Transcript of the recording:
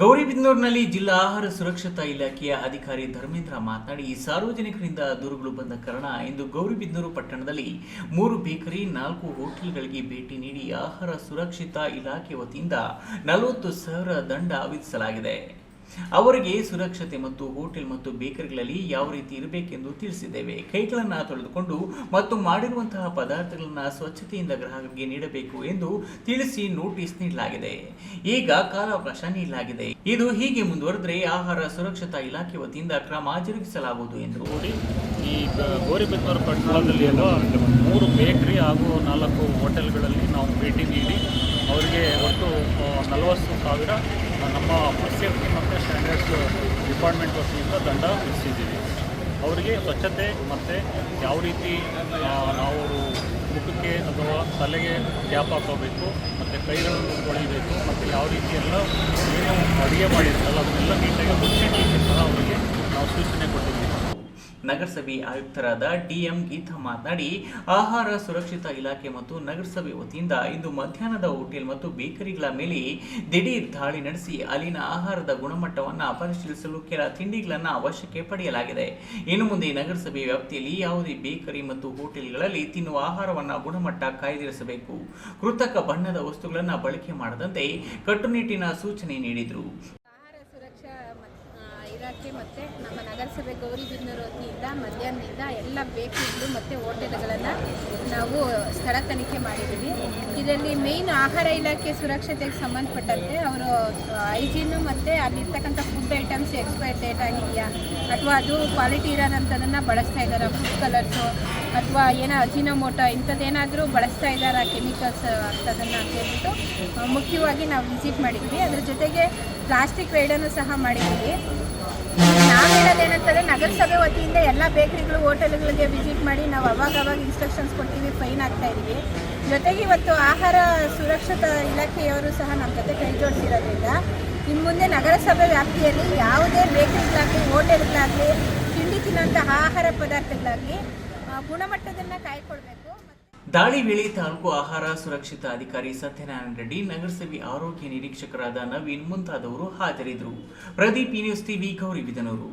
ಗೌರಿಬಿದನೂರಿನಲ್ಲಿ ಜಿಲ್ಲಾ ಆಹಾರ ಸುರಕ್ಷತಾ ಇಲಾಖೆಯ ಅಧಿಕಾರಿ ಧರ್ಮೇಂದ್ರ ಮಾತನಾಡಿ, ಸಾರ್ವಜನಿಕರಿಂದ ದೂರುಗಳು ಬಂದ ಕಾರಣ ಇಂದು ಗೌರಿಬಿದನೂರು ಪಟ್ಟಣದಲ್ಲಿ ಮೂರು ಬೇಕರಿ, ನಾಲ್ಕು ಹೋಟೆಲ್ಗಳಿಗೆ ಭೇಟಿ ನೀಡಿ ಆಹಾರ ಸುರಕ್ಷತಾ ಇಲಾಖೆ ವತಿಯಿಂದ ನಲವತ್ತು ಸಾವಿರ ದಂಡ ವಿಧಿಸಲಾಗಿದೆ. ಅವರಿಗೆ ಸುರಕ್ಷತೆ ಮತ್ತು ಹೋಟೆಲ್ ಮತ್ತು ಬೇಕರಿಗಳಲ್ಲಿ ಯಾವ ರೀತಿ ಇರಬೇಕೆಂದು ತಿಳಿಸಿದ್ದೇವೆ. ಕೈಗಳನ್ನು ತೊಳೆದುಕೊಂಡು ಮತ್ತು ಮಾಡಿರುವಂತಹ ಪದಾರ್ಥಗಳನ್ನು ಸ್ವಚ್ಛತೆಯಿಂದ ಗ್ರಾಹಕರಿಗೆ ನೀಡಬೇಕು ಎಂದು ತಿಳಿಸಿ ನೋಟಿಸ್ ನೀಡಲಾಗಿದೆ. ಈಗ ಕಾಲಾವಕಾಶ ನೀಡಲಾಗಿದೆ. ಇದು ಹೀಗೆ ಮುಂದುವರೆದರೆ ಆಹಾರ ಸುರಕ್ಷತಾ ಇಲಾಖೆ ವತಿಯಿಂದ ಕ್ರಮ ಜರುಗಿಸಲಾಗುವುದು ಎಂದು ಮೂರು ಬೇಕರಿ ಹಾಗೂ ನಾಲ್ಕು ಹೋಟೆಲ್ಗಳಲ್ಲಿ ನಾವು ಭೇಟಿ ನೀಡಿ, ಅವರಿಗೆ ಒಟ್ಟು ನಲವತ್ತು ಸಾವಿರ ನಮ್ಮ ಮತ್ತು ಡಿಪಾರ್ಟ್ಮೆಂಟ್ ವತಿಯಿಂದ ದಂಡ ವಿಧಿಸಿದ್ದೀವಿ. ಅವರಿಗೆ ಸ್ವಚ್ಛತೆ ಮತ್ತು ಯಾವ ರೀತಿ ನಾವು ಮುಖಕ್ಕೆ ಅಥವಾ ತಲೆಗೆ ಕ್ಯಾಪ್ ಹಾಕೋಬೇಕು, ಮತ್ತು ಕೈಗಳನ್ನು ತೊಳಿಬೇಕು, ಮತ್ತು ಯಾವ ರೀತಿ ಎಲ್ಲ ಏನು ಅಡುಗೆ ಮಾಡಿರ್ತಲ್ಲ ಅದನ್ನೆಲ್ಲ ನೀಟಾಗಿ ಮುಚ್ಚಿಡಲಿಕ್ಕೆ ಸಹ ಅವರಿಗೆ ನಾವು ಸೂಚನೆ ಕೊಟ್ಟಿದ್ದೀವಿ. ನಗರಸಭೆ ಆಯುಕ್ತರಾದ ಡಿಎಂ ಗೀತಾ ಮಾತನಾಡಿ, ಆಹಾರ ಸುರಕ್ಷಿತ ಇಲಾಖೆ ಮತ್ತು ನಗರಸಭೆ ವತಿಯಿಂದ ಇಂದು ಮಧ್ಯಾಹ್ನದ ಹೋಟೆಲ್ ಮತ್ತು ಬೇಕರಿಗಳ ಮೇಲೆ ದಿಢೀರ್ ದಾಳಿ ನಡೆಸಿ ಅಲ್ಲಿನ ಆಹಾರದ ಗುಣಮಟ್ಟವನ್ನು ಪರಿಶೀಲಿಸಲು ಕೆಲ ತಿಂಡಿಗಳನ್ನು ಅವಶ್ಯಕ್ಕೆ ಪಡೆಯಲಾಗಿದೆ. ಇನ್ನು ಮುಂದೆ ನಗರಸಭೆ ವ್ಯಾಪ್ತಿಯಲ್ಲಿ ಯಾವುದೇ ಬೇಕರಿ ಮತ್ತು ಹೋಟೆಲ್ಗಳಲ್ಲಿ ತಿನ್ನುವ ಆಹಾರವನ್ನು ಗುಣಮಟ್ಟ ಕಾಯ್ದಿರಿಸಬೇಕು. ಕೃತಕ ಬಣ್ಣದ ವಸ್ತುಗಳನ್ನು ಬಳಕೆ ಮಾಡದಂತೆ ಕಟ್ಟುನಿಟ್ಟಿನ ಸೂಚನೆ ನೀಡಿದರು. ಮತ್ತು ನಮ್ಮ ನಗರಸಭೆ ಗೌರಿಬಿದನೂರು ವತಿಯಿಂದ, ಮಧ್ಯಾಹ್ನದಿಂದ ಎಲ್ಲ ಬೇಕರಿಗಳು ಮತ್ತು ಹೋಟೆಲ್ಗಳನ್ನು ನಾವು ಸ್ಥಳ ತನಿಖೆ ಮಾಡಿದ್ದೀವಿ. ಇದರಲ್ಲಿ ಮೇಯ್ನ್ ಆಹಾರ ಇಲಾಖೆ ಸುರಕ್ಷತೆಗೆ ಸಂಬಂಧಪಟ್ಟಂತೆ ಅವರು ಹೈಜೀನು ಮತ್ತು ಅಲ್ಲಿರ್ತಕ್ಕಂಥ ಫುಡ್ ಐಟಮ್ಸ್ ಎಕ್ಸ್ಪೈರ್ ಡೇಟ್ ಆಗಿದೆಯಾ? ಅಥವಾ ಅದು ಕ್ವಾಲಿಟಿ ಇರೋದಂಥದನ್ನು ಬಳಸ್ತಾ ಇದ್ದಾರೆ? ಫುಡ್ ಕಲರ್ಸು ಅಥವಾ ಏನೋ ಅಜಿನೋಮೋಟ ಇಂಥದ್ದೇನಾದರೂ ಬಳಸ್ತಾ ಇದ್ದಾರಾ ಕೆಮಿಕಲ್ಸ್ ಅಂಥದನ್ನು ಅಂತ ಹೇಳ್ಬಿಟ್ಟು ಆ, ಮುಖ್ಯವಾಗಿ ನಾವು ವಿಸಿಟ್ ಮಾಡಿದ್ವಿ ಅದ್ರ ಜೊತೆಗೆ ಪ್ಲಾಸ್ಟಿಕ್ ರೈಡನ್ನು ಸಹ ಮಾಡಿದ್ವಿ ನಾವು ಹೇಳೋದೇನಂತಂದರೆ ನಗರಸಭೆ ವತಿಯಿಂದ ಎಲ್ಲ ಬೇಕರಿಗಳು ಹೋಟೆಲ್ಗಳಿಗೆ ವಿಸಿಟ್ ಮಾಡಿ ನಾವು ಅವಾಗ ಅವಾಗ ಇನ್ಸ್ಟ್ರಕ್ಷನ್ಸ್ ಕೊಡ್ತೀವಿ ಫೈನ್ ಆಗ್ತಾ ಇದ್ವಿ. ಜೊತೆಗೆ ಇವತ್ತು ಆಹಾರ ಸುರಕ್ಷತಾ ಇಲಾಖೆಯವರು ಸಹ ನಮ್ಮ ಜೊತೆ ಕೈ ಜೋಡಿಸಿರೋದ್ರಿಂದ ಇನ್ನು ಮುಂದೆ ನಗರಸಭೆ ವ್ಯಾಪ್ತಿಯಲ್ಲಿ ಯಾವುದೇ ಬೇಕರಿಗಳಾಗಲಿ ಹೋಟೆಲ್ಗಳಾಗಲಿ ತಿಂಡಿ ತಿನ್ನುವಂಥ ಆಹಾರ ಪದಾರ್ಥಗಳಾಗಲಿ ಗುಣಮಟ್ಟದನ್ನು ಕಾಯ್ಕೊಳ್ಬೇಕು. ದಾಳಿ ವೇಳೆ ತಾಲೂಕು ಆಹಾರ ಸುರಕ್ಷತಾ ಅಧಿಕಾರಿ ಸತ್ಯನಾರಾಯಣ ರೆಡ್ಡಿ ನಗರಸಭೆ ಆರೋಗ್ಯ ನಿರೀಕ್ಷಕರಾದ ನವೀನ್ ಮುಂತಾದವರು ಹಾಜರಿದ್ದರು. Pradeep news TV Gauribidanur